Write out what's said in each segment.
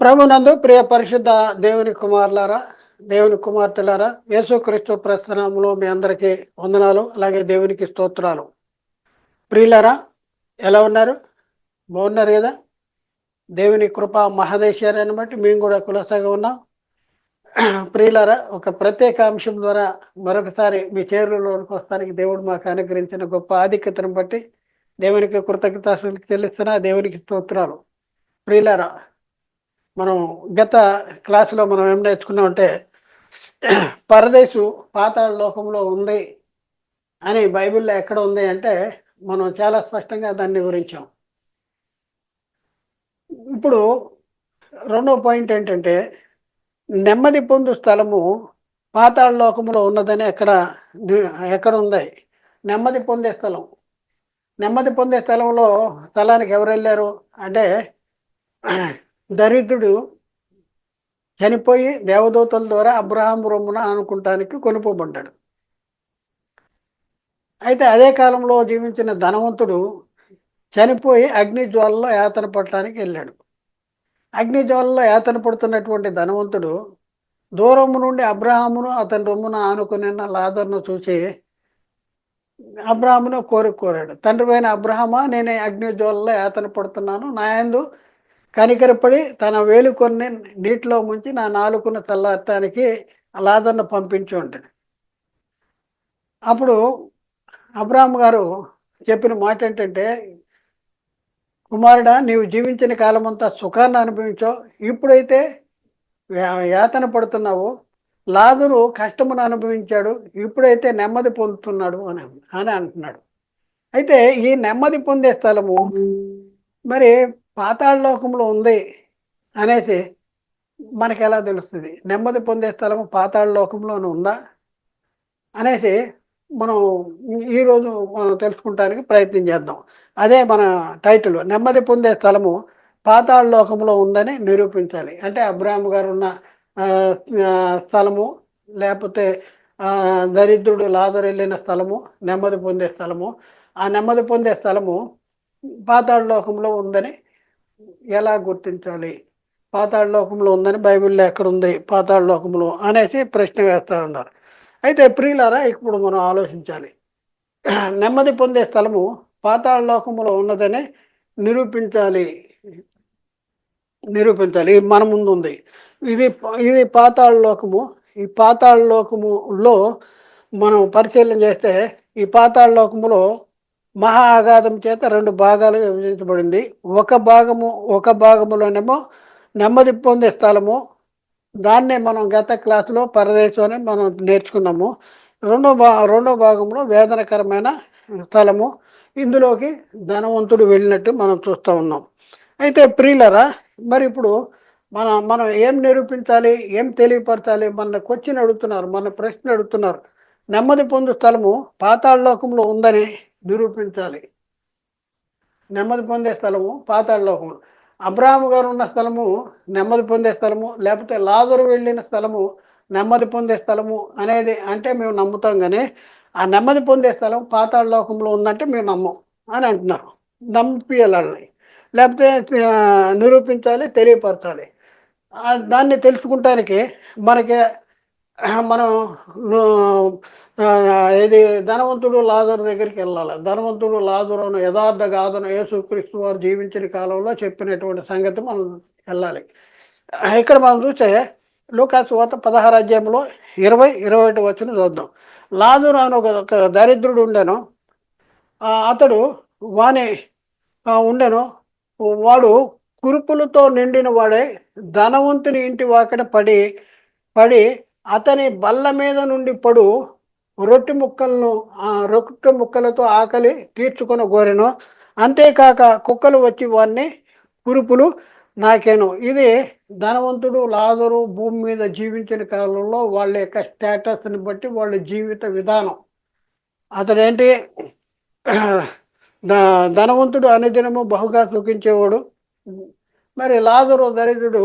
ప్రభునందు ప్రియ పరిశుద్ధ దేవుని కుమారులారా దేవుని కుమార్తెలారా యేసుక్రీస్తు ప్రస్థానంలో మీ అందరికీ వందనాలు అలాగే దేవునికి స్తోత్రాలు. ప్రియులారా ఎలా ఉన్నారు? బాగున్నారు కదా? దేవుని కృప మహదేశ్వర్యాన్ని బట్టి మేము కూడా కులసగా ఉన్నాం. ప్రియులారా ఒక ప్రత్యేక అంశం ద్వారా మరొకసారి మీ చేరులోనికి వస్తానికి దేవుడు మాకు అనుగ్రహించిన గొప్ప ఆధిక్యతను బట్టి దేవునికి కృతజ్ఞత తెలుస్తున్నా దేవునికి స్తోత్రాలు. ప్రియులారా మనం గత క్లాసులో మనం ఏం నేర్చుకున్నామంటే పరదేశు పాతాళ లోకంలో ఉంది అని బైబిల్లో ఎక్కడ ఉంది అంటే మనం చాలా స్పష్టంగా దాన్ని వివరించాం. ఇప్పుడు రెండో పాయింట్ ఏంటంటే నెమ్మది పొందు స్థలము పాతాళ లోకంలో ఉన్నదని ఎక్కడ ఎక్కడ ఉంది? నెమ్మది పొందే స్థలం. నెమ్మది పొందే స్థలంలో స్థలానికి ఎవరు వెళ్ళారు? అంటే దరిద్రుడు చనిపోయి దేవదూతల ద్వారా అబ్రహాం రొమ్మున అనుకుంటానికి కొనుక్కోబడ్డాడు అయితే అదే కాలంలో జీవించిన ధనవంతుడు చనిపోయి అగ్నిజ్వాలలో యాతన పడటానికి వెళ్ళాడు. అగ్నిజ్వాలలో యాతన పడుతున్నటువంటి ధనవంతుడు దూరము నుండి అబ్రహామును అతని రొమ్మున ఆనుకుని లాదర్ను చూసి అబ్రహామును కోరిక కోరాడు. తండ్రి పైన అబ్రహమా నేను అగ్ని జ్వాలలో యాతన పడుతున్నాను. నా యందు కనికరపడి తన వేలు కొన్ని నీటిలో ముంచి నా నాలుగున్న చల్లారటానికి లాదన్న పంపించి ఉంటాడు అప్పుడు అబ్రాహం గారు చెప్పిన మాట ఏంటంటే కుమారుడా నీవు జీవించిన కాలమంతా సుఖాన్ని అనుభవించావు ఇప్పుడైతే యాతన పడుతున్నావు. లాదురు కష్టమును అనుభవించాడు. ఇప్పుడైతే నెమ్మది పొందుతున్నాడు అని అని అంటున్నాడు. అయితే ఈ నెమ్మది పొందే స్థలము మరి పాతాళలోకంలో ఉంది అనేసి మనకి ఎలా తెలుస్తుంది? నెమ్మది పొందే స్థలము పాతాళలోకంలోనూ ఉందా? అనేసి మనం ఈరోజు మనం తెలుసుకుంటానికి ప్రయత్నం చేద్దాం. అదే మన టైటిల్ నెమ్మది పొందే స్థలము పాతాళ లోకంలో ఉందని నిరూపించాలి. అంటే అబ్రాహ్మ గారు ఉన్న స్థలము లేకపోతే దరిద్రుడు లాదరు వెళ్ళిన స్థలము నెమ్మది పొందే స్థలము. ఆ నెమ్మది పొందే స్థలము పాతాళ లోకంలో ఉందని ఎలా గుర్తించాలి? పాతాళ లోకంలో ఉందని బైబిల్లో ఎక్కడ ఉంది పాతాళ లోకంలో అనేసి ప్రశ్న వేస్తూ ఉన్నారు. అయితే ప్రియులారా ఇప్పుడు మనం ఆలోచించాలి. నెమ్మది పొందే స్థలము పాతాళ లోకంలో ఉన్నదని నిరూపించాలి. నిరూపించాలి. మన ముందు ఉంది. ఇది ఇది పాతాళ లోకము. ఈ పాతాళ లోకములో మనం పరిశీలన చేస్తే ఈ పాతాళ లోకములో మహా ఆఘాతం చేత రెండు భాగాలుగా విభజించబడింది. ఒక భాగము ఒక భాగములోనేమో నెమ్మది పొందే స్థలము. దాన్నే మనం గత క్లాసులో పరదేశం అని మనం నేర్చుకున్నాము. రెండో భా రెండో భాగంలో వేదనకరమైన స్థలము. ఇందులోకి ధనవంతుడు వెళ్ళినట్టు మనం చూస్తూ ఉన్నాం. అయితే ప్రియులరా మరి ఇప్పుడు మన మనం ఏం నిరూపించాలి ఏం తెలియపరచాలి? మన క్వశ్చన్ అడుగుతున్నారు మన ప్రశ్న అడుగుతున్నారు. నెమ్మది పొందు స్థలము పాతాళ లోకంలో ఉందని నిరూపించాలి. నెమ్మది పొందే స్థలము పాతాళలోకము. అబ్రాహము గారు ఉన్న స్థలము నెమ్మది పొందే స్థలము లేకపోతే లాజరు వెళ్ళిన స్థలము నెమ్మది పొందే స్థలము అనేది అంటే మేము నమ్ముతాం కానీ ఆ నెమ్మది పొందే స్థలం పాతాళ లోకంలో ఉందంటే మేము నమ్మం అని అంటున్నారు. నమ్మియాలని లేకపోతే నిరూపించాలి తెలియపరచాలి. దాన్ని తెలుసుకుంటానికి మనకి మనం ఇది ధనవంతుడు లాజర్ దగ్గరికి వెళ్ళాలి. ధనవంతుడు లాజరును యథార్థ గాథను యేసుక్రీస్తు వారు జీవించిన కాలంలో చెప్పినటువంటి సంగతి మనం వెళ్ళాలి. ఇక్కడ మనం చూస్తే లోకాసు వాత పదహారు అధ్యాయంలో ఇరవై ఇరవై ఒకటి వచ్చిన చూద్దాం. లాజరు అని ఒక దరిద్రుడు ఉండెను. అతడు వాని ఉండెను. వాడు కురుపులతో నిండిన వాడే ధనవంతుని ఇంటి వాకట పడి పడి అతని బల్ల మీద నుండి పడు రొట్టె ముక్కలను రొట్టె ముక్కలతో ఆకలి తీర్చుకొని కోరెను అంతేకాక కుక్కలు వచ్చి వారిని కురుపులు నాకేను. ఇది ధనవంతుడు లాదరు భూమి మీద జీవించిన కాలంలో వాళ్ళ యొక్క స్టేటస్ని బట్టి వాళ్ళ జీవిత విధానం. అతడేంటి? ధనవంతుడు అనుదినము బహుగా సుఖించేవాడు. మరి లాజరు దరిద్రుడు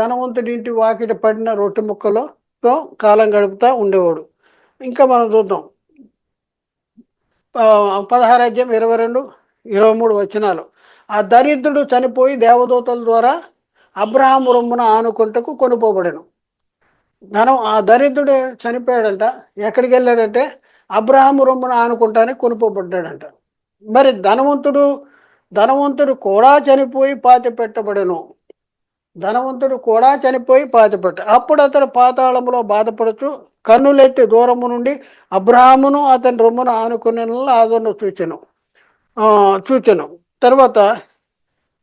ధనవంతుడి ఇంటి వాకిట పడిన రొట్టె తో కాలం గడుపుతూ ఉండేవాడు. ఇంకా మనం చూద్దాం. పదహారు ఇరవై రెండు ఇరవై మూడు వచనాలు. ఆ దరిద్రుడు చనిపోయి దేవదూతల ద్వారా అబ్రహాం రొమ్మున ఆనుకుంటకు కొనుపోబడను. ధనం ఆ దరిద్రుడు చనిపోయాడంట. ఎక్కడికి వెళ్ళాడంటే అబ్రహాం రొమ్మున ఆనుకుంటానికి కొనుపోబడ్డాడంట. మరి ధనవంతుడు ధనవంతుడు కూడా చనిపోయి పాతి పెట్టబడను ధనవంతుడు కూడా చనిపోయి పాతిపెట్ట అప్పుడు అతడు పాతాళములో బాధపడచ్చు కన్నులెత్తి దూరము నుండి అబ్రహామును అతని రొమ్మును ఆనుకునే లాజరును చూచను. చూచను. తర్వాత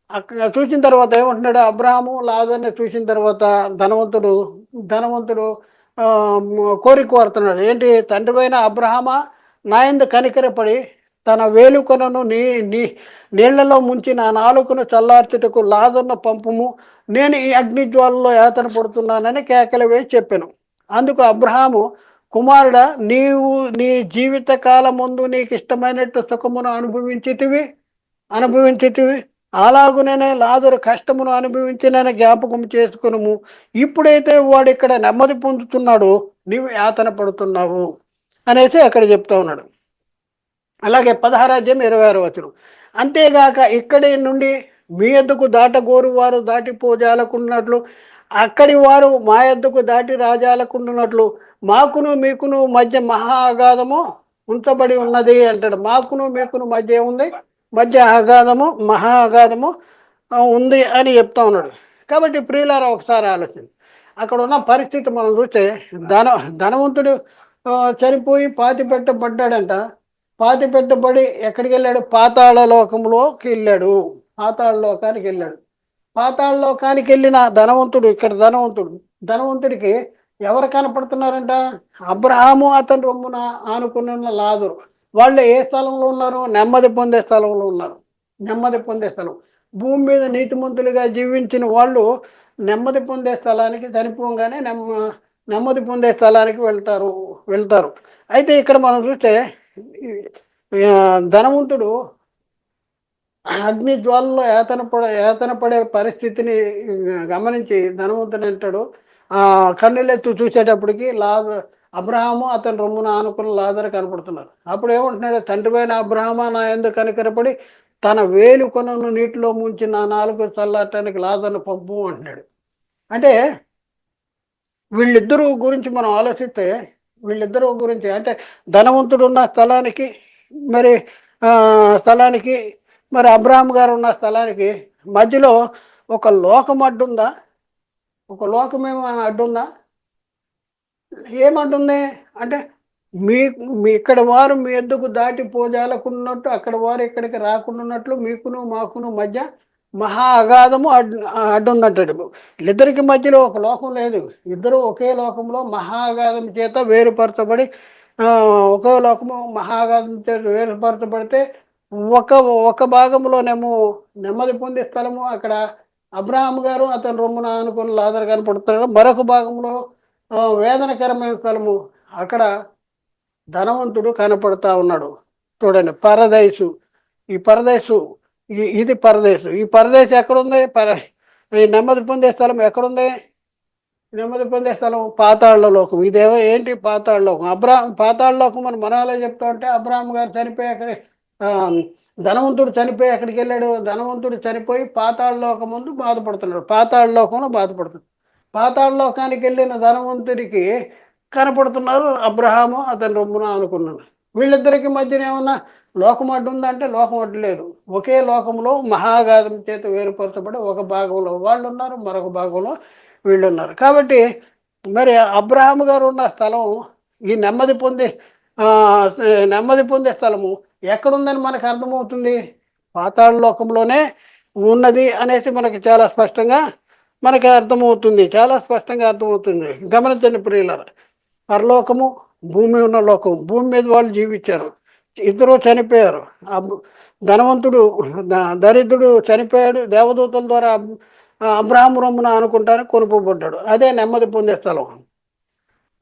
అక్కడ చూసిన తర్వాత ఏమంటున్నాడు? అబ్రహాము లాజర్ని చూసిన తర్వాత ధనవంతుడు ధనవంతుడు కోరిక కోరుతున్నాడు. ఏంటి? తండ్రిపైన అబ్రహమా? నాయందు కనికరపడి తన వేలుకొనను నీ నీ నీళ్ళలో ముంచి నా నాలుకను చల్లార్చుటకు లాదర్ను పంపుము. నేను ఈ అగ్నిజ్వాలలో యాతన పడుతున్నానని కేకలు వేసి చెప్పాను. అందుకు అబ్రహాము కుమారుడా నీవు నీ జీవిత కాలం ముందు నీకు ఇష్టమైనట్టు సుఖమును అనుభవించితివి అనుభవించితివి. అలాగునే లాదరు కష్టమును అనుభవించినని జ్ఞాపకం చేసుకునుము. ఇప్పుడైతే వాడు ఇక్కడ నెమ్మది పొందుతున్నాడు నీవు యాతన పడుతున్నావు అనేసి అక్కడ చెప్తా ఉన్నాడు. అలాగే పదహారాజ్యం ఇరవై ఆరు వచనం. అంతేగాక ఇక్కడి నుండి మీ ఎద్దుకు దాటగోరు వారు దాటిపోజాలకున్నట్లు అక్కడి వారు మా ఎద్దుకు దాటి రాజాలకుండున్నట్లు మాకును మీకును మధ్య మహా అగాధము ఉంచబడి ఉన్నది అంటాడు. మాకును మీకును మధ్య ఉంది మధ్య అగాధము మహా అగాధము ఉంది అని చెప్తా ఉన్నాడు. కాబట్టి ప్రియులారా ఒకసారి ఆలోచన అక్కడ ఉన్న పరిస్థితి మనం చూస్తే ధన ధనవంతుడు చనిపోయి పాతి పెట్టబడ్డాడంట. పాతి పెట్టబడి ఎక్కడికి వెళ్ళాడు పాతాళ లోకంలోకి వెళ్ళాడు. పాతాళ లోకానికి వెళ్ళాడు పాతాళ లోకానికి వెళ్ళిన ధనవంతుడు ఇక్కడ ధనవంతుడు ధనవంతుడికి ఎవరు కనపడుతున్నారంట? అబ్రహాము అతని రొమ్మున ఆనుకున్న లాదురు. వాళ్ళు ఏ స్థలంలో ఉన్నారు? నెమ్మది పొందే స్థలంలో ఉన్నారు. నెమ్మది పొందే స్థలం. భూమి మీద నీతిమంతులుగా జీవించిన వాళ్ళు నెమ్మది పొందే స్థలానికి చనిపోగానే నెమ్మ నెమ్మది పొందే స్థలానికి వెళ్తారు వెళ్తారు. అయితే ఇక్కడ మనం చూస్తే ధనవంతుడు అగ్ని జ్వాలలో ఏతన పడ ఏతన పడే పరిస్థితిని గమనించి ధనవంతుడు అంటాడు. ఆ కన్నులెత్తు చూసేటప్పటికి లాజ అబ్రహాము అతని రొమ్మున ఆనుకున్న లాదర్ కనపడుతున్నారు. అప్పుడు ఏమంటున్నాడు? తండ్రిపైన అబ్రహమా నా ఎందుకు కనికరపడి తన వేలు కొనను నీటిలో ముంచి నా నాలుగు చల్లటానికి లాదర్ను పంపు అంటున్నాడు. అంటే వీళ్ళిద్దరూ గురించి మనం ఆలోచిస్తే వీళ్ళిద్దరూ గురించి అంటే ధనవంతుడు ఉన్న స్థలానికి మరి స్థలానికి మరి అబ్రాహం గారు ఉన్న స్థలానికి మధ్యలో ఒక లోకం అడ్డుందా? ఒక లోకం ఏమైనా అడ్డుందా? ఏమంటుంది అంటే మీ మీ ఇక్కడ వారు మీ ఎద్దుకు దాటి పోజాలకున్నట్టు అక్కడ వారు ఇక్కడికి రాకుండా ఉన్నట్లు మీకును మాకును మధ్య మహా అగాధము అడ్డు అడ్డుందంటాడు. వీళ్ళిద్దరికి మధ్యలో ఒక లోకం లేదు. ఇద్దరు ఒకే లోకంలో మహా అగాధం చేత వేరుపరచబడి ఒకే లోకము మహా అగాధం చేత వేరుపరచబడితే ఒక ఒక భాగంలోనేమో నెమ్మది పొందే స్థలము అక్కడ. అబ్రహాం గారు అతని రొమ్మున అనుకుని లాదర్ కనపడుతున్నాడు మరొక భాగంలో వేదనకరమైన స్థలము అక్కడ ధనవంతుడు కనపడతా ఉన్నాడు. చూడండి పరదైసు ఈ పరదేశు ఇది పరదేశు. ఈ పరదేశం ఎక్కడుంది? పర ఈ నెమ్మది పొందే స్థలం ఎక్కడుంది? నెమ్మది పొందే స్థలం పాతాళ్ళ లోకం. ఇదేవో ఏంటి పాతాళ లోకం? అబ్రాహం పాతాళ లోకం అని మనలో చెప్తా ఉంటే అబ్రాహం గారు చనిపోయి అక్కడ ధనవంతుడు చనిపోయి ఎక్కడికి వెళ్ళాడు? ధనవంతుడు చనిపోయి పాతాళలోకం ముందు బాధపడుతున్నాడు. పాతాళలోకంలో బాధపడుతున్నాడు. పాతాళలోకానికి వెళ్ళిన ధనవంతుడికి కనపడుతున్నారు అబ్రహాము అతని రొమ్మున అనుకున్నాడు వీళ్ళిద్దరికి మధ్యన ఏమన్నా లోకం అడ్డు ఉందంటే లోకం అడ్డు లేదు. ఒకే లోకంలో మహాగాధం చేత వేరుపరచబడి ఒక భాగంలో వాళ్ళు ఉన్నారు మరొక భాగంలో వీళ్ళు ఉన్నారు. కాబట్టి మరి అబ్రహాము గారు ఉన్న స్థలం ఈ నెమ్మది పొందే నెమ్మది పొందే స్థలము ఎక్కడుందని మనకు అర్థమవుతుంది? పాతాళ లోకంలోనే ఉన్నది అనేసి మనకి చాలా స్పష్టంగా మనకి అర్థమవుతుంది. చాలా స్పష్టంగా అర్థమవుతుంది. గమనించండి ప్రియులరా పరలోకము భూమి ఉన్న లోకం. భూమి మీద వాళ్ళు జీవించారు. ఇద్దరు చనిపోయారు. ఆ ధనవంతుడు దరిద్రుడు చనిపోయాడు. దేవదూతల ద్వారా అబ్రాహం ఆ అబ్రహాము రొమ్మున అదే నెమ్మది పొందే స్థలం.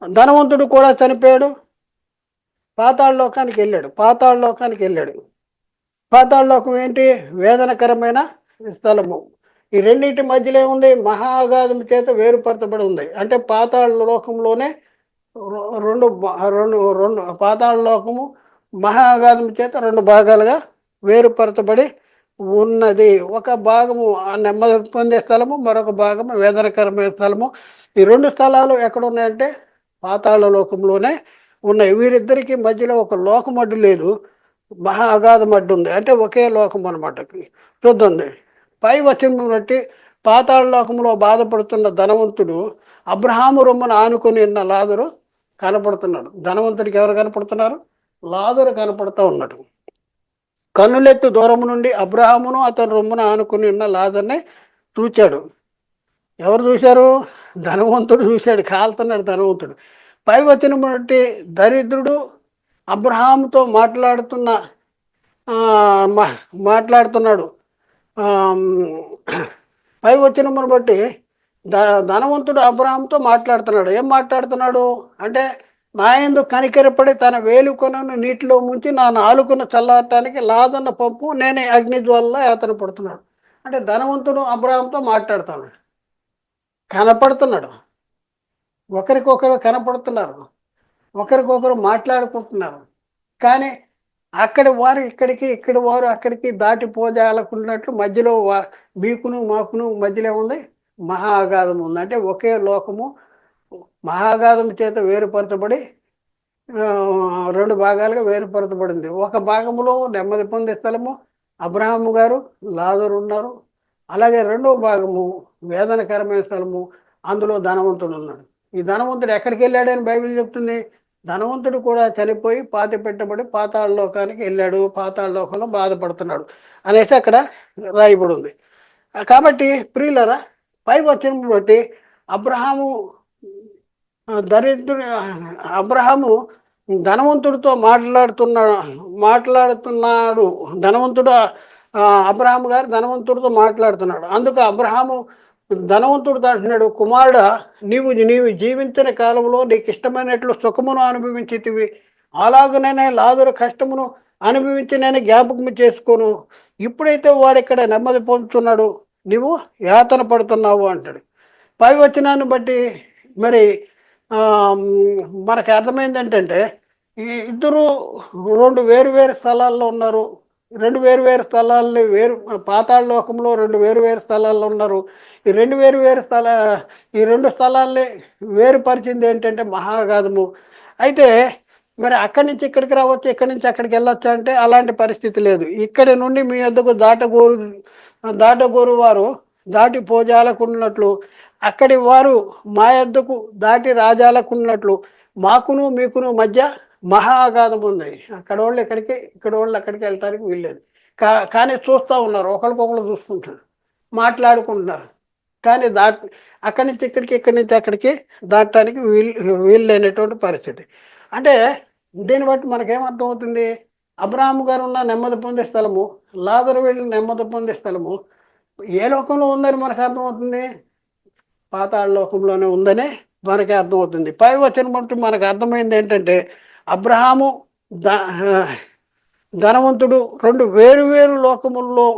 ధనవంతుడు కూడా చనిపోయాడు. పాతాళలోకానికి వెళ్ళాడు. పాతాళలోకానికి వెళ్ళాడు. పాతాళలోకం ఏంటి? వేదనకరమైన స్థలము. ఈ రెండింటి మధ్యలో ఏముంది మహాగాధం చేత వేరుపరచబడి ఉంది. అంటే పాతాళ లోకంలోనే రెండు రెండు రెండు పాతాళ లోకము మహాగాధం చేత రెండు భాగాలుగా వేరుపరచబడి ఉన్నది. ఒక భాగము నెమ్మది పొందే స్థలము మరొక భాగము వేదనకరమైన స్థలము. ఈ రెండు స్థలాలు ఎక్కడున్నాయంటే పాతాళలోకంలోనే పాతాళ లోకంలోనే ఉన్నాయి. వీరిద్దరికీ మధ్యలో ఒక లోకమడ్డు లేదు. మహా అగాధ మడ్డు ఉంది. అంటే ఒకే లోకం అనమాట చూద్దండి పై వచనం బట్టి పాతాళ లోకంలో బాధపడుతున్న ధనవంతుడు అబ్రహాము రొమ్మను ఆనుకొని ఉన్న లాదరు కనపడుతున్నాడు. ధనవంతుడికి ఎవరు కనపడుతున్నారు? లాదరు కనపడుతూ ఉన్నాడు. కన్నులెత్తు దూరం నుండి అబ్రహామును అతని రొమ్మున ఆనుకుని ఉన్న లాదర్ని చూచాడు. ఎవరు చూశారు? ధనవంతుడు చూశాడు. కాలుతున్నాడు ధనవంతుడు. పై వచ్చిన బట్టి దరిద్రుడు అబ్రహాముతో మాట్లాడుతున్న మా- మాట్లాడుతున్నాడు. పై వచ్చిన బట్టి ద ధనవంతుడు అబ్రహాంతో మాట్లాడుతున్నాడు. ఏం మాట్లాడుతున్నాడు? అంటే నా యందు కనికరపడి తన వేలుకొనను నీటిలో ముంచి నా నాలుకను చల్లారటానికి లాదన్న పంపు నేనే అగ్ని యాతన పడుతున్నాడు. అంటే ధనవంతుడు అబ్రహాంతో మాట్లాడుతున్నాడు. కనపడుతున్నాడు. ఒకరికొకరు కనపడుతున్నారు. ఒకరికొకరు మాట్లాడుకుంటున్నారు. కానీ అక్కడి వారు ఇక్కడికి ఇక్కడి వారు అక్కడికి దాటిపోజాలకున్నట్లు మధ్యలో వా- మీకును మాకును మధ్యలో ఉంది మహాగాధం ఉంది. అంటే ఒకే లోకము మహాగాధం చేత వేరుపరచబడి రెండు భాగాలుగా వేరుపరచబడింది. ఒక భాగములో నెమ్మది పొందే స్థలము అబ్రహాము గారు లాజరు ఉన్నారు. అలాగే రెండో భాగము వేదనకరమైన స్థలము అందులో ధనవంతుడు ఉన్నాడు. ఈ ధనవంతుడు ఎక్కడికి వెళ్ళాడని బైబిల్ చెప్తుంది. ధనవంతుడు కూడా చనిపోయి పాతి పెట్టబడి పాతాళ లోకానికి వెళ్ళాడు. పాతాళ లోకంలో బాధపడుతున్నాడు అనేసి అక్కడ రాయబడి ఉంది. కాబట్టి ప్రియులరా పై వచ్చిన బట్టి అబ్రహాము దరిద్రుడు అబ్రహాము ధనవంతుడితో మాట్లాడుతున్నాడు మాట్లాడుతున్నాడు. ధనవంతుడు అబ్రహాము గారు ధనవంతుడితో మాట్లాడుతున్నాడు. అందుకు అబ్రహాము ధనవంతుడు అంటున్నాడు కుమారుడా నీవు నీవు జీవించిన కాలంలో నీకు ఇష్టమైనట్లు సుఖమును అనుభవించితివి. అలాగనే లాదురు కష్టమును అనుభవించి నేను జ్ఞాపకం చేసుకోను. ఇప్పుడైతే వాడు ఇక్కడ నెమ్మది పొందుతున్నాడు. నీవు యాతన పడుతున్నావు అంటాడు. పై వచనాన్ని బట్టి మరి మనకు అర్థమైంది ఏంటంటే ఇద్దరు రెండు వేరు వేరు స్థలాల్లో ఉన్నారు. రెండు వేరు వేరు స్థలాల్ని వేరు పాతాళ లోకంలో రెండు వేరు వేరు స్థలాల్లో ఉన్నారు. ఈ రెండు వేరు వేరు స్థల ఈ రెండు స్థలాల్ని వేరుపరిచింది ఏంటంటే మహాగాధము. అయితే మరి అక్కడి నుంచి ఇక్కడికి రావచ్చు ఇక్కడి నుంచి అక్కడికి వెళ్ళొచ్చు అంటే అలాంటి పరిస్థితి లేదు. ఇక్కడి నుండి మీ వద్దకు దాటగోరు దాటగోరు వారు దాటి పోజాలకున్నట్లు అక్కడి వారు మా యొద్దకు దాటి రాజాలకున్నట్లు మాకును మీకును మధ్య మహా అగాధం ఉంది. అక్కడ వాళ్ళు ఇక్కడికి ఇక్కడ వాళ్ళు అక్కడికి వెళ్ళటానికి వీల్లేదు. కా కానీ చూస్తూ ఉన్నారు. ఒకరికొకరు చూసుకుంటున్నారు. మాట్లాడుకుంటున్నారు. కానీ దాట్ అక్కడి నుంచి ఇక్కడికి ఇక్కడి నుంచి అక్కడికి దాటడానికి వీలు వీల్లేనటువంటి పరిస్థితి. అంటే దీన్ని బట్టి మనకేమర్థం అవుతుంది? అబ్రాహం గారు ఉన్న నెమ్మది పొందే స్థలము లాదరు వెళ్ళిన నెమ్మది పొందే స్థలము ఏ లోకంలో ఉందని మనకు అర్థమవుతుంది పాతాళ లోకంలోనే ఉందని మనకి అర్థమవుతుంది పై వచ్చిన బట్టి మనకు అర్థమైంది ఏంటంటే అబ్రహాము ద ధనవంతుడు రెండు వేరు వేరు లోకముల్లో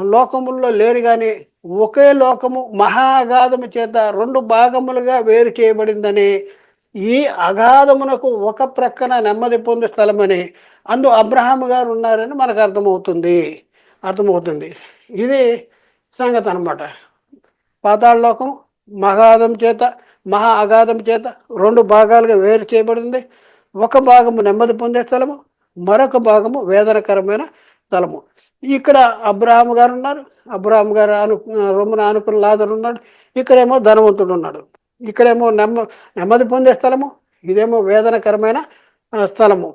లోకముల్లో లేరు కానీ ఒకే లోకము మహాగాధము చేత రెండు భాగములుగా వేరు చేయబడిందని ఈ అగాధమునకు ఒక ప్రక్కన నెమ్మది పొందే స్థలమని అందు అబ్రహాము గారు ఉన్నారని మనకు అర్థమవుతుంది. అర్థమవుతుంది. ఇది సంగతి అనమాట పాతాళ లోకం మహాగాధం చేత మహా అగాధం చేత రెండు భాగాలుగా వేరు చేయబడింది. ఒక భాగము నెమ్మది పొందే స్థలము మరొక భాగము వేదనకరమైన స్థలము. ఇక్కడ అబ్రహాం గారు ఉన్నారు. అబ్రహాం గారు అను రొమ్మున ఆనుకున్న లాదరు ఉన్నాడు. ఇక్కడేమో ధనవంతుడు ఉన్నాడు. ఇక్కడేమో నెమ్మ నెమ్మది పొందే స్థలము ఇదేమో వేదనకరమైన స్థలము.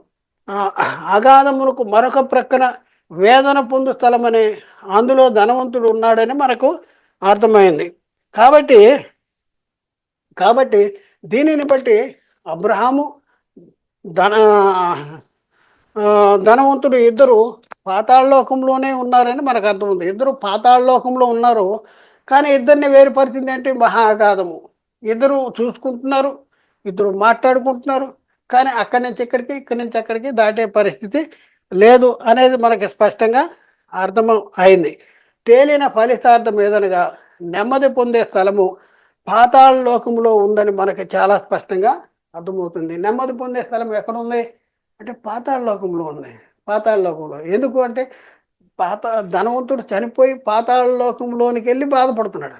అగాధమునకు మరొక ప్రక్కన వేదన పొందు స్థలమని అందులో ధనవంతుడు ఉన్నాడని మనకు అర్థమైంది. కాబట్టి కాబట్టి దీనిని బట్టి అబ్రహాము ధన ధనవంతుడు ఇద్దరు పాతాళలోకంలోనే ఉన్నారని మనకు అర్థమవుతుంది ఇద్దరు పాతాళలోకంలో ఉన్నారు కానీ ఇద్దరిని వేరుపరిచింది అంటే మహా అగాధము ఇద్దరు చూసుకుంటున్నారు ఇద్దరు మాట్లాడుకుంటున్నారు కానీ అక్కడి నుంచి ఇక్కడికి ఇక్కడి నుంచి అక్కడికి దాటే పరిస్థితి లేదు అనేది మనకి స్పష్టంగా అర్థం అయింది. తేలిన ఫలితార్థం ఏదనగా నెమ్మది పొందే స్థలము పాతాళ లోకంలో ఉందని మనకి చాలా స్పష్టంగా అర్థమవుతుంది. నెమ్మది పొందే స్థలం ఎక్కడ ఉంది అంటే పాతాళ లోకంలో ఉంది. పాతాళ లోకంలో. ఎందుకు అంటే పాత ధనవంతుడు చనిపోయి పాతాళ లోకంలోనికి వెళ్ళి బాధపడుతున్నాడు.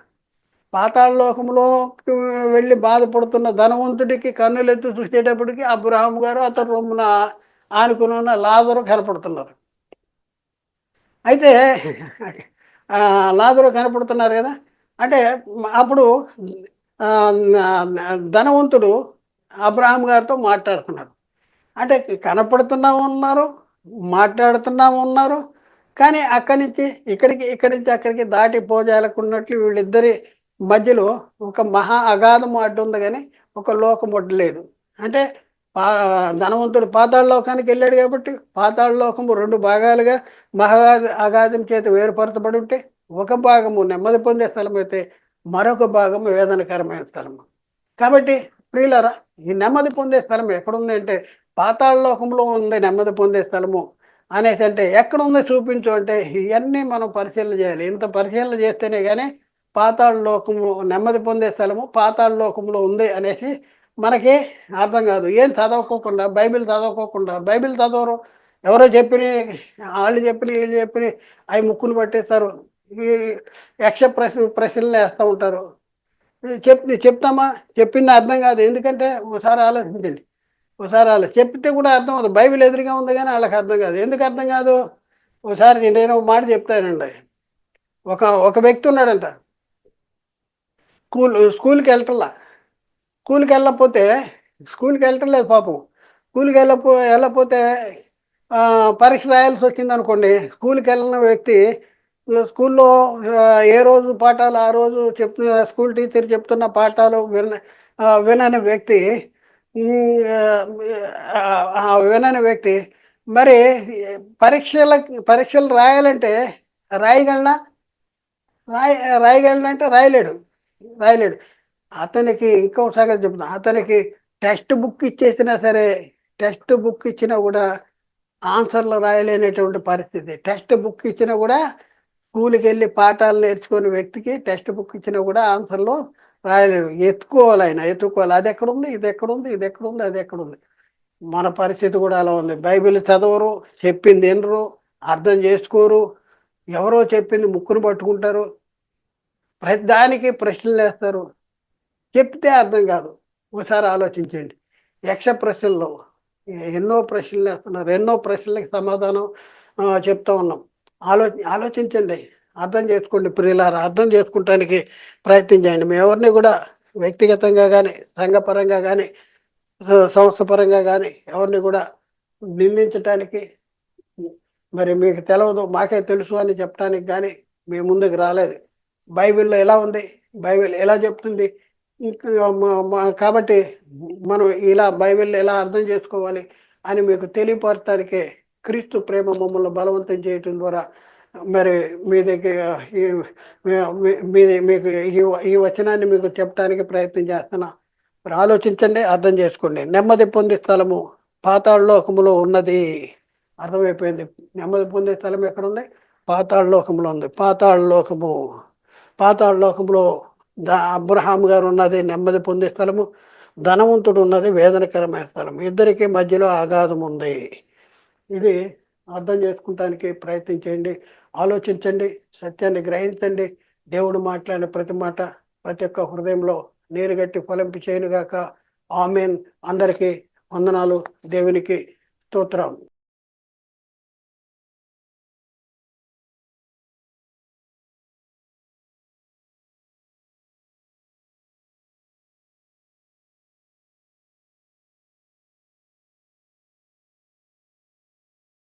పాతాళ లోకంలోకి వెళ్ళి బాధపడుతున్న ధనవంతుడికి కన్నులెత్తి చూసేటప్పటికి అబ్రహాం గారు అతను రొమ్మున ఆనుకుని ఉన్న లాజరు కనపడుతున్నారు. అయితే లాదరు లాజరు కనపడుతున్నారు కదా? అంటే అప్పుడు ధనవంతుడు అబ్రహాం గారితో మాట్లాడుతున్నాడు. అంటే కనపడుతున్నా ఉన్నారు మాట్లాడుతున్నా ఉన్నారు కానీ అక్కడి నుంచి ఇక్కడికి ఇక్కడి నుంచి అక్కడికి దాటి పోజాలకున్నట్లు వీళ్ళిద్దరి మధ్యలో ఒక మహా అగాధము అడ్డు ఉంది కానీ ఒక లోకం అడ్డు లేదు. అంటే పా ధనవంతుడు పాతాళ లోకానికి వెళ్ళాడు కాబట్టి పాతాళ లోకము రెండు భాగాలుగా మహా అగాధం చేత వేరుపరచబడి ఉంటే ఒక భాగము నెమ్మది పొందే స్థలం అయితే మరొక భాగము వేదనకరమైన స్థలము కాబట్టి ప్రియులరా ఈ నెమ్మది పొందే స్థలం ఎక్కడుంది అంటే పాతాళ లోకంలో ఉంది నెమ్మది పొందే స్థలము అనేసి అంటే ఎక్కడుందో చూపించు అంటే ఇవన్నీ మనం పరిశీలన చేయాలి. ఇంత పరిశీలన చేస్తేనే కానీ పాతాళ లోకము నెమ్మది పొందే స్థలము పాతాళ లోకంలో ఉంది అనేసి మనకి అర్థం కాదు. ఏం చదవకోకుండా బైబిల్ చదవకోకుండా బైబిల్ చదవరు. ఎవరో చెప్పిన వాళ్ళు చెప్పిన వీళ్ళు చెప్పిన అవి ముక్కును పట్టేస్తారు. ఈ యక్ష ప్రశ్న ప్రశ్నలు వేస్తూ ఉంటారు. చెప్ చెప్తామా? చెప్పింది అర్థం కాదు. ఎందుకంటే ఒకసారి ఆలోచించండి. ఒకసారి ఆలో చెప్తే కూడా అర్థం అవుతుంది బైబిల్ ఎదురుగా ఉంది కానీ వాళ్ళకి అర్థం కాదు. ఎందుకు అర్థం కాదు? ఒకసారి నేను ఒక మాట చెప్తానండి. ఒక ఒక వ్యక్తి ఉన్నాడంట. స్కూల్ స్కూల్కి వెళ్ళటల్లా స్కూల్కి వెళ్ళకపోతే స్కూల్కి వెళ్ళటలేదు పాపం. స్కూల్కి వెళ్ళపో వెళ్ళకపోతే పరీక్ష రాయాల్సి వచ్చింది అనుకోండి స్కూల్కి వెళ్ళిన వ్యక్తి స్కూల్లో ఏ రోజు పాఠాలు ఆ రోజు చెప్తున్న స్కూల్ టీచర్ చెప్తున్న పాఠాలు విన వినని వ్యక్తి వినని వ్యక్తి మరి పరీక్షల పరీక్షలు రాయాలంటే రాయగలనా? రాయ రాయగలనంటే రాయలేడు రాయలేడు. అతనికి ఇంకో సంగతి చెప్తున్నా అతనికి టెక్స్ట్ బుక్ ఇచ్చేసినా సరే టెక్స్ట్ బుక్ ఇచ్చినా కూడా ఆన్సర్లు రాయలేనటువంటి పరిస్థితి. టెక్స్ట్ బుక్ ఇచ్చినా కూడా స్కూల్కి వెళ్ళి పాఠాలు నేర్చుకునే వ్యక్తికి టెక్స్ట్ బుక్ ఇచ్చినా కూడా ఆన్సర్లో రాయలేడు. ఎత్తుకోవాలి ఆయన ఎత్తుకోవాలి. అది ఎక్కడుంది? ఇది ఎక్కడుంది? ఇది ఎక్కడుంది? అది ఎక్కడుంది? మన పరిస్థితి కూడా అలా ఉంది. బైబిల్ చదవరు చెప్పింది వినరు అర్థం చేసుకోరు. ఎవరో చెప్పింది ముక్కును పట్టుకుంటారు. ప్రతి దానికి ప్రశ్నలు వేస్తారు. చెప్తే అర్థం కాదు. ఒకసారి ఆలోచించండి. యక్ష ప్రశ్నల్లో ఎన్నో ప్రశ్నలు వేస్తున్నారు. ఎన్నో ప్రశ్నలకు సమాధానం చెప్తా ఉన్నాం. ఆలో ఆలోచించండి. అర్థం చేసుకోండి ప్రియులారా. అర్థం చేసుకుంటానికి చేయండి. మేము ఎవరిని కూడా వ్యక్తిగతంగా కానీ సంఘపరంగా కానీ సంస్థ పరంగా కానీ ఎవరిని కూడా నిందించటానికి మరి మీకు తెలియదు మాకే తెలుసు అని చెప్పడానికి కానీ మీ ముందుకు రాలేదు. బైబిల్లో ఎలా ఉంది? బైబిల్ ఎలా చెప్తుంది? ఇంకా కాబట్టి మనం ఇలా బైబిల్ ఎలా అర్థం చేసుకోవాలి అని మీకు తెలియపరచడానికే క్రీస్తు ప్రేమ మమ్మల్ని బలవంతం చేయటం ద్వారా మరి మీ దగ్గర మీ- మీకు ఈ ఈ వచనాన్ని మీకు చెప్పడానికి ప్రయత్నం చేస్తున్నా. మరి ఆలోచించండి అర్థం చేసుకోండి. నెమ్మది పొందే స్థలము పాతాళ లోకములో ఉన్నది. అర్థమైపోయింది. నెమ్మది పొందే స్థలం ఎక్కడుంది? పాతాళ లోకంలో ఉంది. పాతాళ లోకము. పాతాళ లోకంలో దా అబ్రహాం గారు ఉన్నది. నెమ్మది పొందే స్థలము. ధనవంతుడు ఉన్నది. వేదనకరమైన స్థలం ఇద్దరికి మధ్యలో అగాధం ఉంది. ఇది అర్థం చేసుకుంటానికి ప్రయత్నించండి ఆలోచించండి సత్యాన్ని గ్రహించండి. దేవుడు మాట్లాడిన ప్రతి మాట ప్రతి ఒక్క హృదయంలో నీరుగట్టి ఫలింపు చేయనుగాక ఆమెన్. అందరికీ వందనాలు. దేవునికి స్తోత్రం.